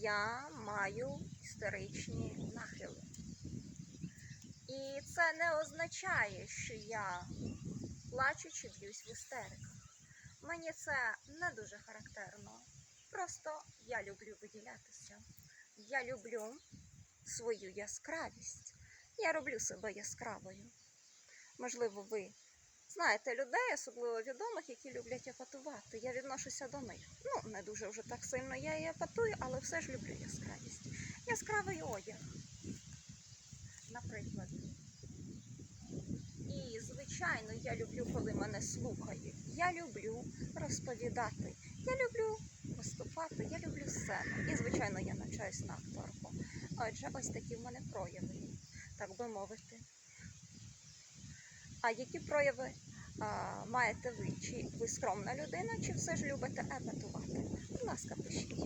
я маю істеричні нахили. І це не означає, що я плачу чи б'юсь в істериках. Мені це не дуже характерно. Просто я люблю виділятися. Я люблю свою яскравість. Я роблю себе яскравою. Можливо, ви знаєте людей, особливо відомих, які люблять епатувати. Я відношуся до них. Ну, не дуже вже так сильно я і епатую, але все ж люблю яскравість. Яскравий одяг, наприклад. І, звичайно, я люблю, коли мене слухають. Я люблю розповідати. Я люблю виступати, я люблю сцену. І, звичайно, я навчаюсь на акторку. Отже, ось такі в мене прояви, так би мовити. А які прояви а, маєте ви? Чи ви скромна людина, чи все ж любите епатувати? Будь ласка, пишіть.